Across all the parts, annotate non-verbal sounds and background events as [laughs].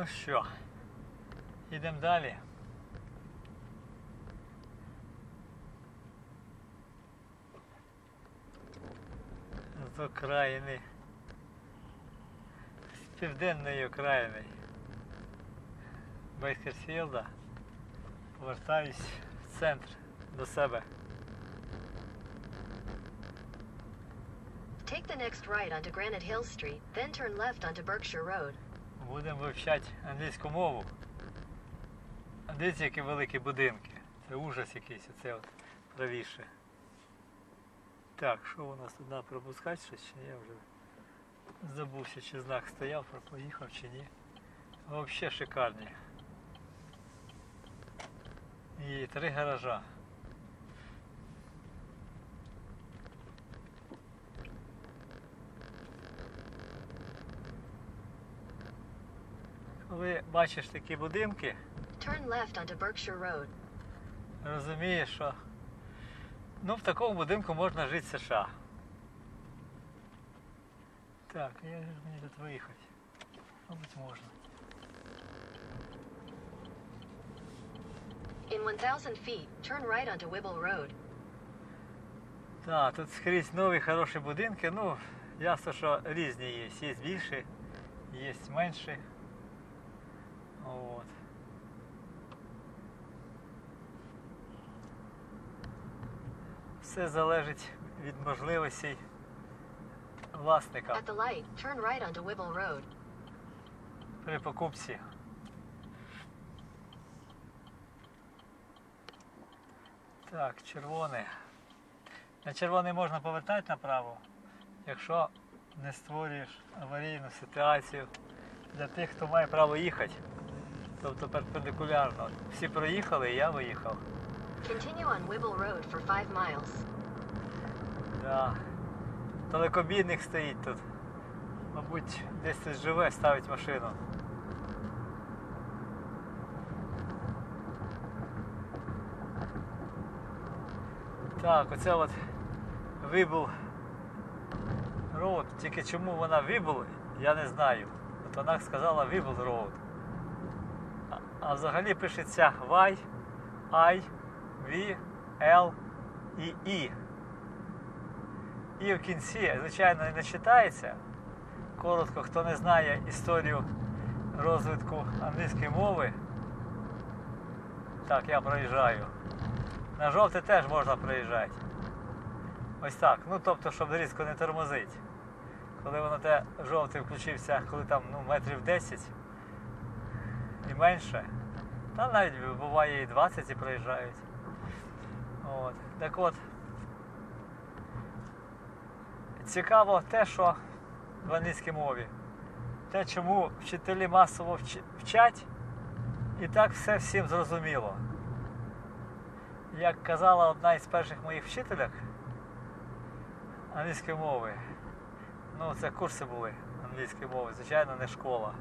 Ну що, йдемо далі. З окраїни. З південної окраїни. Бейкерфілда. Повертаюсь в центр до себе. Take the next right onto Granite Hill Street, then turn left onto Berkshire Road. Будемо вивчати англійську мову. А Дивіться, які великі будинки. Це ужас якийсь, оце от правіше. Так, що у нас тут пропускати щось чи? Я вже забувся, чи знак стояв, про поїхав чи ні. Взагалі шикарні. І три гаража. Коли бачиш такі будинки, Turn left onto Berkshire Road. розумієш, що ну, в такому будинку можна жити в США. Так, ж мені тут виїхати? Мабуть, можна. In 1,000 feet, turn right onto Wibble Road. Так, тут скрізь нові хороші будинки. Ну, ясно, що різні є. Є більші, є менші. От. Все залежить від можливостей власника At the light, turn right onto Wibble Road. при покупці. Так, червоне. На червоний можна повертати направо, якщо не створюєш аварійну ситуацію для тих, хто має право їхати. Тобто перпендикулярно. Всі проїхали, і я виїхав. Continue on Wibble Road for 5 miles. Да. Далекобійник стоїть тут. Мабуть, десь тут живе, ставить машину. Так, оце от Вибл Роуд. Тільки чому вона Вибл, я не знаю. От вона сказала Вибл Роуд. А, взагалі пишеться Y, I, V, L і І. І в кінці, звичайно, не читається. Коротко, хто не знає історію розвитку англійської мови. Так, я проїжджаю. На жовте теж можна проїжджати. Ось так. Ну тобто, щоб різко не тормозити. Коли воно те жовтий включився, коли там ну, метрів 10 і менше. Та навіть буває і 20 і проїжджають. От. Так от. Цікаво те, що в англійській мові. Те, чому вчителі масово вчать, і так все всім зрозуміло. Як казала одна із перших моїх вчителях англійської мови, ну це курси були англійської мови, звичайно, не школа.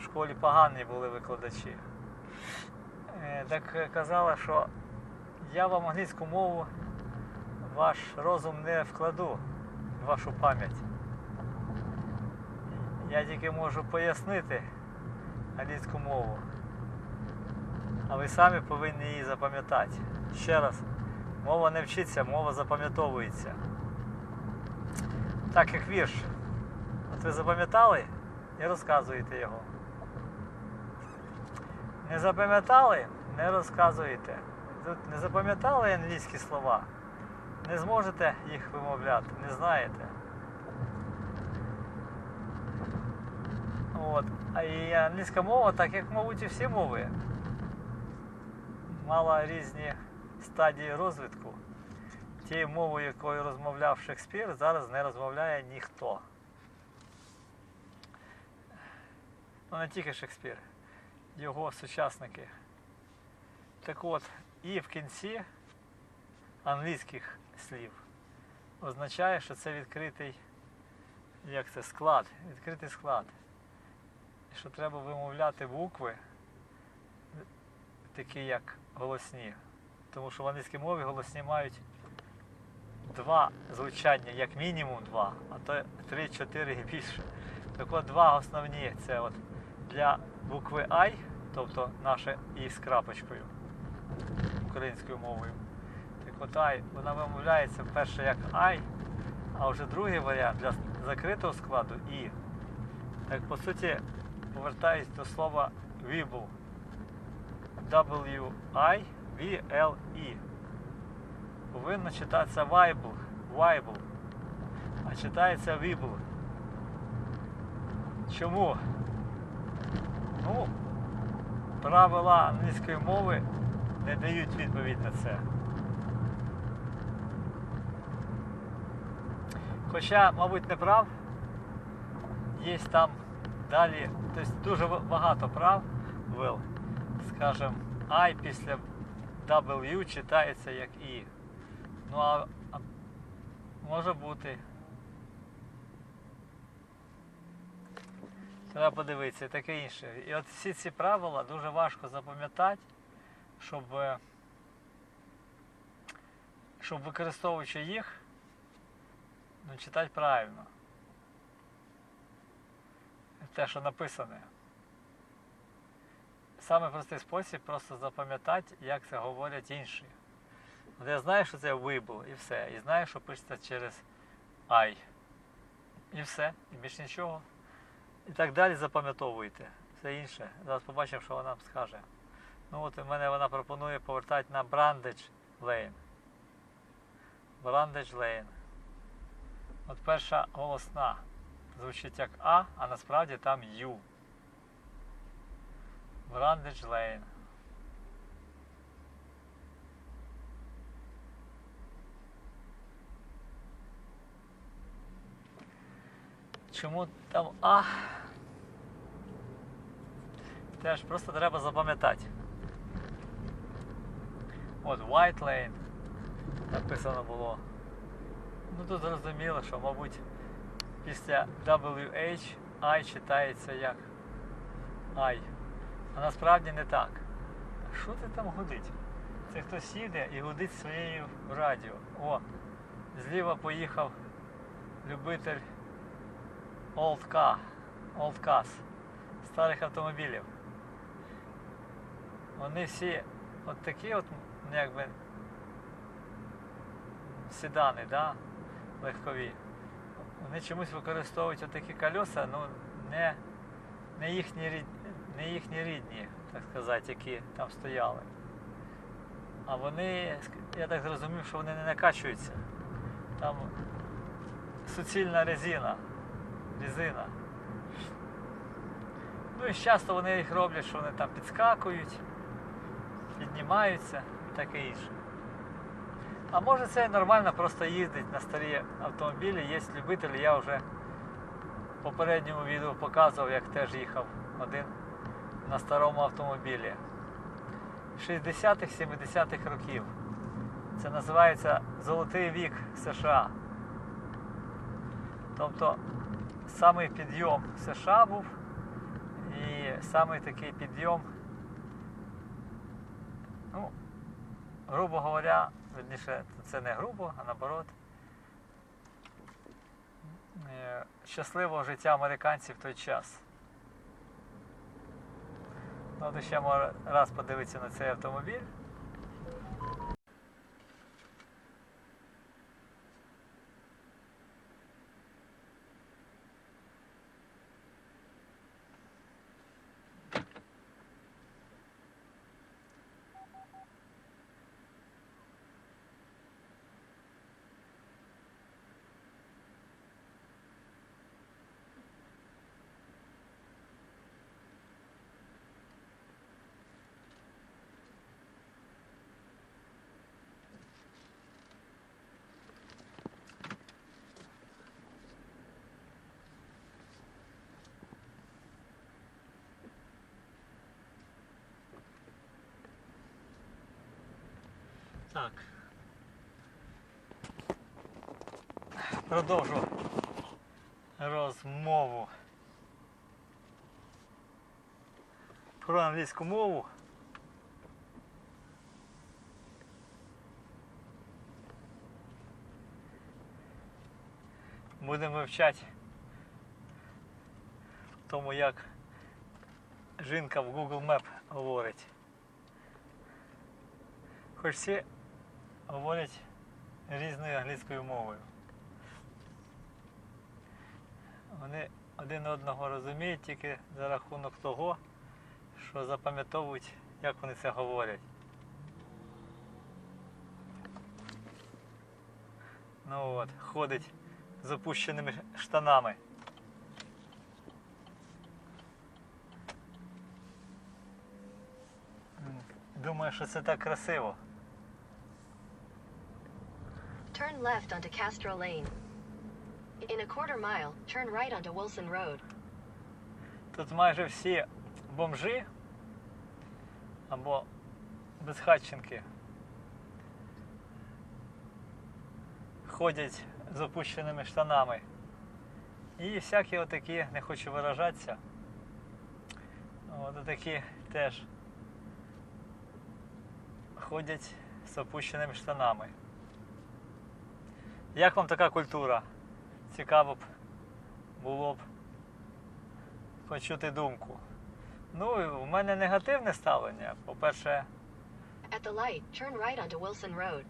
В школі погані були викладачі. Е, Так казала, що я вам англійську мову, ваш розум не вкладу в вашу пам'ять. Я тільки можу пояснити англійську мову. А ви самі повинні її запам'ятати. Ще раз, мова не вчиться, мова запам'ятовується. Так як вірш. От ви запам'ятали і розказуєте його. Не запам'ятали, не розказуєте. Не запам'ятали англійські слова, не зможете їх вимовляти, не знаєте. От. А і англійська мова, так як, мабуть, і всі мови, мала різні стадії розвитку. Тією мовою, якою розмовляв Шекспір, зараз не розмовляє ніхто. Ну не тільки Шекспір, його сучасники. Так от, і в кінці англійських слів означає, що це відкритий, як це, склад, відкритий склад. Що треба вимовляти букви, такі як голосні. Тому що в англійській мові голосні мають два звучання, як мінімум два, а то три-чотири і більше. Так от два основні це от для букви I, тобто наше І з крапочкою українською мовою. Так от I, вона вимовляється перше як I, а вже другий варіант для закритого складу І. Так по суті, повертаюсь до слова Weeble. W-I-V-L-E. Повинно читатися Weible, Weible, а читається Weeble. Чому? Ну, правила англійської мови не дають відповідь на це. Хоча, мабуть, не прав, є там далі, тобто дуже багато прав, will, скажем, I після W читається як І. Ну а, а може бути. Треба подивитися і таке інше. І от всі ці правила дуже важко запам'ятати, щоб, е, щоб використовуючи їх, ну, читати правильно. Те, що написане. Саме простий спосіб просто запам'ятати, як це говорять інші. От я знаю, що це вибув і все. І знаю, що пишеться через I. І все, і більш нічого. І так далі запам'ятовуйте. Все інше. Зараз побачимо, що вона нам скаже. Ну от у мене вона пропонує повертати на Brandage Lane. Brandage Lane. От перша голосна. Звучить як А, а насправді там Ю. Brandage Lane. Чому там А? Теж просто треба запам'ятати. От White Lane написано було. Ну тут зрозуміло, що, мабуть, після WH I читається як I. А насправді не так. Що ти там гудить? Це хтось їде і гудить своєю радіо. О, зліва поїхав любитель Old Car, Old Cars, старих автомобілів. Вони всі от такі от, ну, якби седани, да? легкові. Вони чомусь використовують отакі колеса, ну не, не, їхні, не їхні рідні, так сказати, які там стояли. А вони, я так зрозумів, що вони не накачуються. Там суцільна резина. Резина. Ну і часто вони їх роблять, що вони там підскакують, піднімаються і таке інше. А може це нормально просто їздить на старі автомобілі. Є любителі, я вже в попередньому відео показував, як теж їхав один на старому автомобілі. 60-х, 70-х років. Це називається Золотий вік США. Тобто самий підйом США був і самий такий підйом, ну, грубо говоря, верніше, це не грубо, а наоборот. е, Щасливого життя американців в той час. Ну, от ще раз подивитися на цей автомобіль. Так. Продовжу розмову про англійську мову. Будемо вивчати тому, як жінка в Google Map говорить. Хоч всі говорять різною англійською мовою. Вони один одного розуміють тільки за рахунок того, що запам'ятовують, як вони це говорять. Ну от, ходить з опущеними штанами. Думаю, що це так красиво. Turn left onto Castro Lane. In a quarter mile, turn right onto Wilson Road. Тут майже всі бомжи або безхатченки ходять з опущеними штанами. І всякі отакі, не хочу виражатися. От такі теж ходять з опущеними штанами. Як вам така культура? Цікаво б було б почути думку. Ну, в мене негативне ставлення. По-перше, At the light, turn right onto Wilson Road.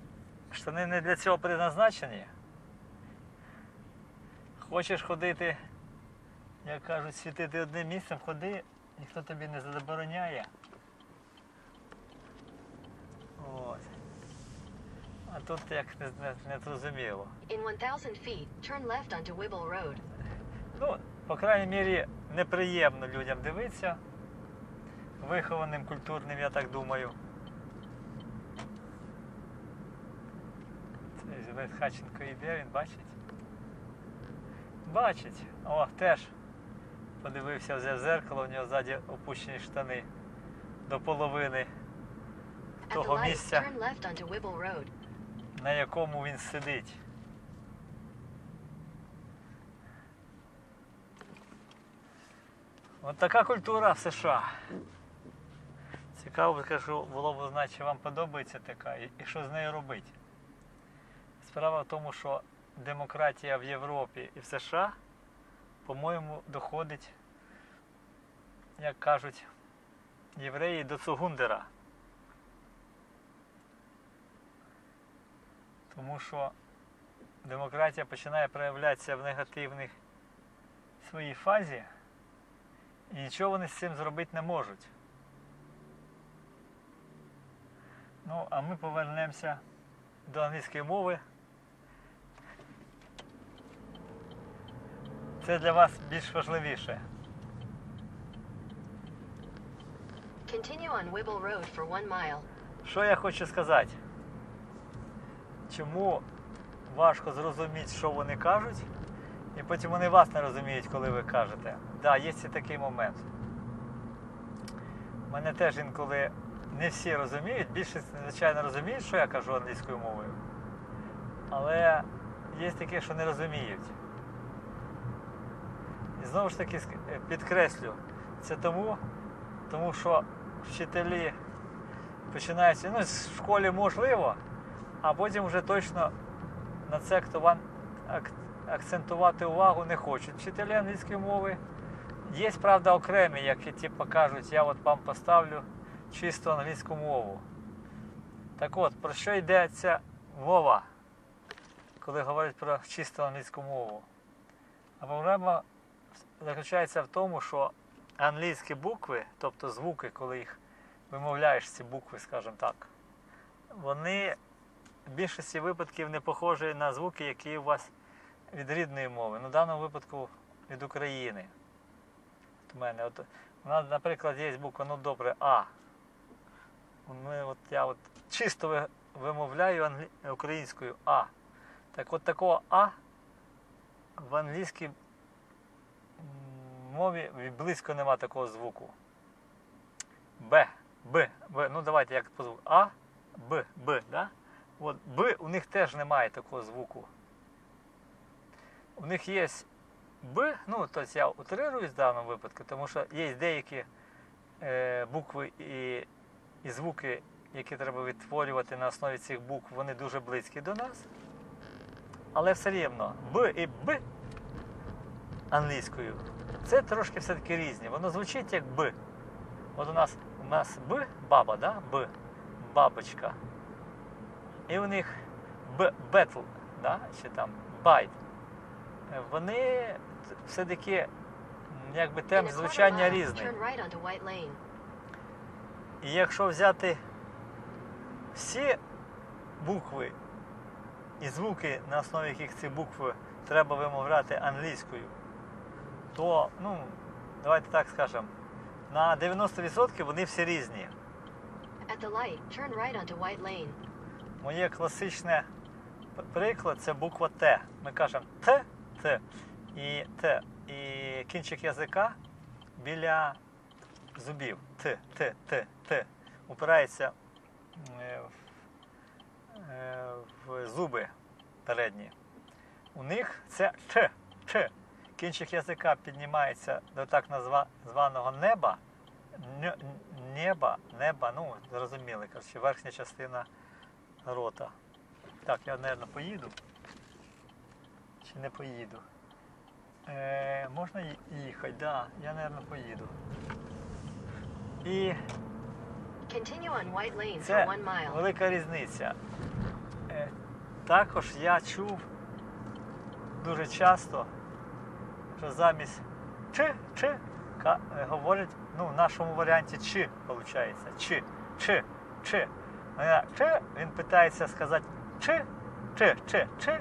штани не для цього предназначені. Хочеш ходити, як кажуть, світити одним місцем, ходи, ніхто тобі не забороняє. От. А тут як не, не, не зрозуміло. In 1000 feet, turn left onto Wibble Road. Ну, по крайній мірі, неприємно людям дивитися. Вихованим, культурним, я так думаю. Цей Хаченко йде, він бачить. Бачить. О, теж подивився взяв зеркало, у нього ззаді опущені штани до половини того місця, на якому він сидить. От така культура в США. Цікаво, кажу, було б знати, чи вам подобається така і, що з нею робити. Справа в тому, що демократія в Європі і в США, по-моєму, доходить, як кажуть євреї, до Цугундера. Тому що демократія починає проявлятися в негативних своїй фазі, і нічого вони з цим зробити не можуть. Ну, а ми повернемося до англійської мови. Це для вас більш важливіше. Continue on Wibble Road for one mile. Що я хочу сказати? Чому важко зрозуміти, що вони кажуть, і потім вони вас не розуміють, коли ви кажете. Так, да, є і такий момент. Мене теж інколи не всі розуміють, більшість, звичайно, розуміють, що я кажу англійською мовою. Але є такі, що не розуміють. І знову ж таки е, підкреслю, це тому, тому що вчителі починаються, ну, в школі можливо, а потім вже точно на це акцентувати увагу не хочуть вчителі англійської мови. Є, правда, окремі, які типу, кажуть, я от вам поставлю чисто англійську мову. Так от, про що йдеться мова, коли говорять про чисто англійську мову? А проблема заключається в тому, що англійські букви, тобто звуки, коли їх вимовляєш ці букви, скажімо так, вони в більшості випадків не похожі на звуки, які у вас від рідної мови. Ну, в даному випадку від України. От у мене, от, у нас, наприклад, є буква, ну добре, А. Ми, от, я от чисто вимовляю англі... українською А. Так от такого А в англійській мові близько нема такого звуку. Б, Б, Б. Ну давайте як по звуку. А, Б, Б, да? От Б у них теж немає такого звуку. У них є Б, ну тобто я утрируюсь в даному випадку, тому що є деякі е, букви і, і звуки, які треба відтворювати на основі цих букв, вони дуже близькі до нас. Але все рівно Б і Б англійською це трошки все-таки різні. Воно звучить як Б. От у нас у нас Б, баба, да? Б, бабочка. І у них бетл, да? чи там байт. Е, Вони все-таки якби темп звучання різний. І якщо взяти всі букви і звуки, на основі яких ці букви треба вимовляти англійською, то, ну, давайте так скажемо, на 90% вони всі різні. At the light, turn right onto White Lane. Моє класичне приклад це буква Т. Ми кажемо Т, Т і Т. І кінчик язика біля зубів. Т, Т, Т, Т. Упирається е, в, е, в зуби передні. У них це Ч, Ч. Кінчик язика піднімається до так назва- званого неба. Неба, неба, ну, зрозуміли, коротше, верхня частина рота. Так, я, мабуть, поїду. Чи не поїду? Е, можна їхати, да, я, мабуть, поїду. І це велика різниця. Е, також я чув дуже часто, що замість чи, чи е, говорять, ну, в нашому варіанті чи, виходить, чи, чи, чи. Чи він питається сказати чи, чи, чи, чи,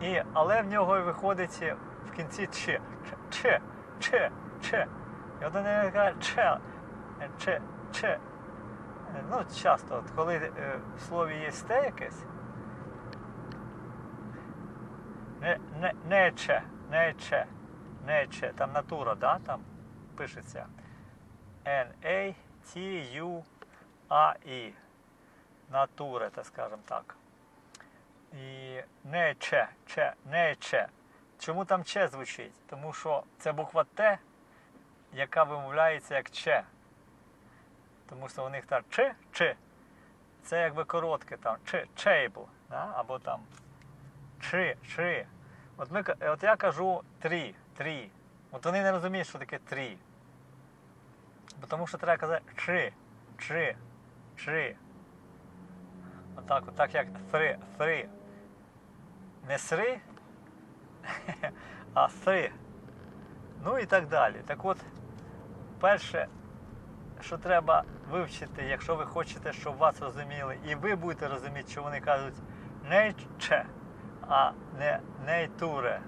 і, але в нього виходить в кінці чи, чи, чи, чи. І от вони кажуть чи, чи, чи. Ну, часто, от коли е, в слові є те якесь, не, не, нече, нече, нече, там натура, да, там пишеться. N-A-T-U-A-I. Натура, так скажемо так. І нече, че, нече. Чому там че звучить? Тому що це буква Т, яка вимовляється як че. Тому що у них там чи, чи. Це якби коротке там чи, чейбл, да? або там чи, чи. От, ми, от я кажу три, три. От вони не розуміють, що таке три. Тому що треба казати чи, чи, чи. Отак, отак як три, три. Не сри, [laughs] а три. Ну і так далі. Так от, перше, що треба вивчити, якщо ви хочете, щоб вас розуміли, і ви будете розуміти, що вони кажуть нейче, а не нейтуре.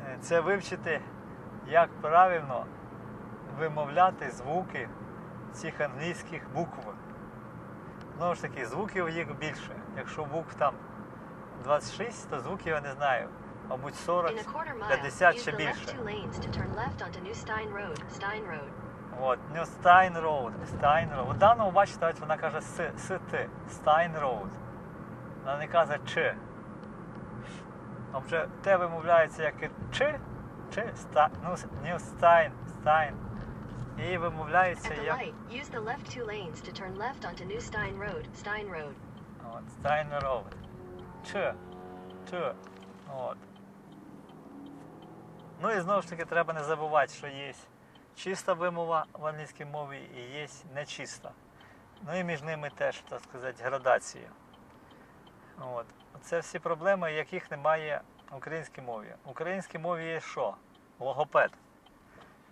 Е, Це вивчити, як правильно вимовляти звуки цих англійських букв. Знову ж таки, звуків їх більше. Якщо букв там 26, то звуків я не знаю. Мабуть, 40, In a quarter mile, 50 use ще більше. New Stein Road. Stein Road. От, New Stein Road, Stein Road. У даному, бачите, ось вона каже С, С-Т, Stein Road. Вона не каже Ч. А вже те вимовляється як Ч, Ч, ста, ну, New Stein, Stein. І вимовляється як use the left two lanes to turn left onto New Stein Road. Stein Road. от, Stein Road. Ч, Ч. От. Ну і знову ж таки треба не забувати, що є чиста вимова в англійській мові і є нечиста. Ну і між ними теж, так сказати, градація. От. Це всі проблеми, яких немає в українській мові. В українській мові є що? Логопед.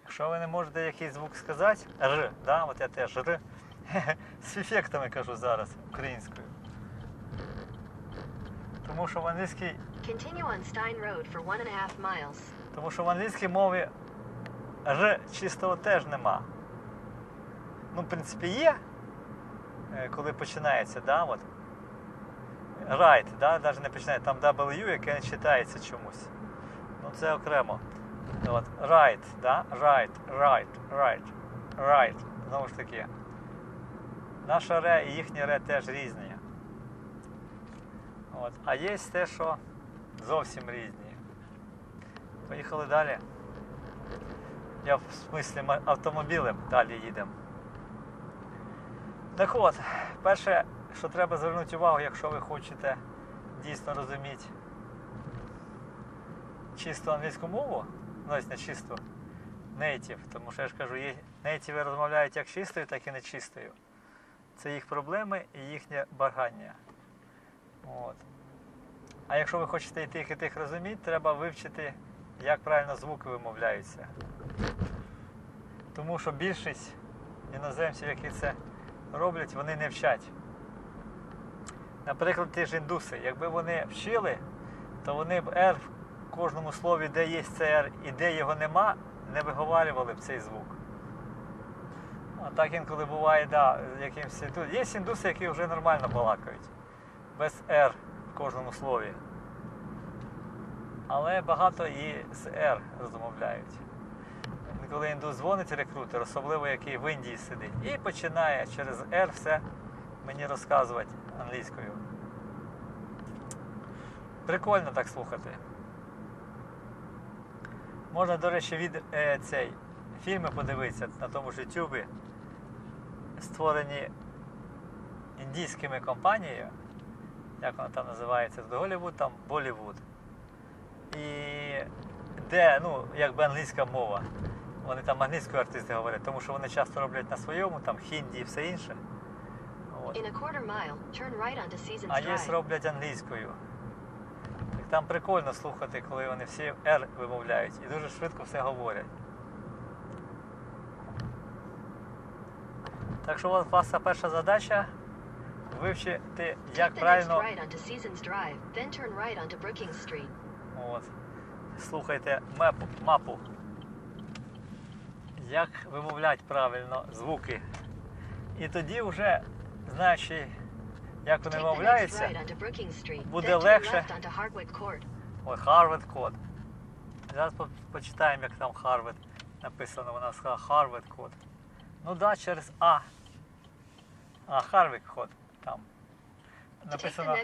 Якщо ви не можете якийсь звук сказати, Р, да? от я теж Р, [laughs] з ефектами кажу зараз українською. Тому що в англійській. Тому що в англійській мові Р чистого теж нема. Ну, в принципі, є, е, коли починається, да, от. Right, да, навіть не починає, там W, яке не читається чомусь. Ну це окремо. От, right, да, right, right, right, right. Знову ж таки. Наша ре і їхнє ре теж різні. От. А є те, що зовсім різні. Поїхали далі. Я в смислі автомобілем далі їдемо. Так от, перше, що треба звернути увагу, якщо ви хочете дійсно розуміти чисту англійську мову, ну ось нейтів. Тому що я ж кажу, нейтіви розмовляють як чистою, так і нечистою. Це їх проблеми і їхнє багання. От. А якщо ви хочете і тих, і тих розуміти, треба вивчити, як правильно звуки вимовляються. Тому що більшість іноземців, які це роблять, вони не вчать. Наприклад, ті ж індуси, якби вони вчили, то вони б R кожному слові, де є R і де його нема, не виговарювали б цей звук. А так інколи буває, да, якимсь інду- Є індуси, які вже нормально балакають, без R в кожному слові. Але багато і з R розмовляють. Коли індус дзвонить рекрутер, особливо який в Індії сидить, і починає через R все мені розказувати англійською. Прикольно так слухати. Можна, до речі, від е, цей фільми подивитися на тому ж YouTube, створені індійськими компанією, як вона там називається, Голлівуд, там Болівуд. І де, ну, якби англійська мова. Вони там англійською артисти говорять, тому що вони часто роблять на своєму, там хінді і все інше. От. А є роблять англійською. Там прикольно слухати, коли вони всі R вимовляють і дуже швидко все говорять. Так що у вас ваша перша задача вивчити, як правильно. От. Слухайте мепу, мапу. Як вимовляти правильно звуки. І тоді вже, знаючи, як вони вимовляються, буде легше. Ой, Harvard код. Зараз по- почитаємо, як там Harvard написано. Вона сказала Harvard код. Ну да, через А. А, Harvard код там. Написано.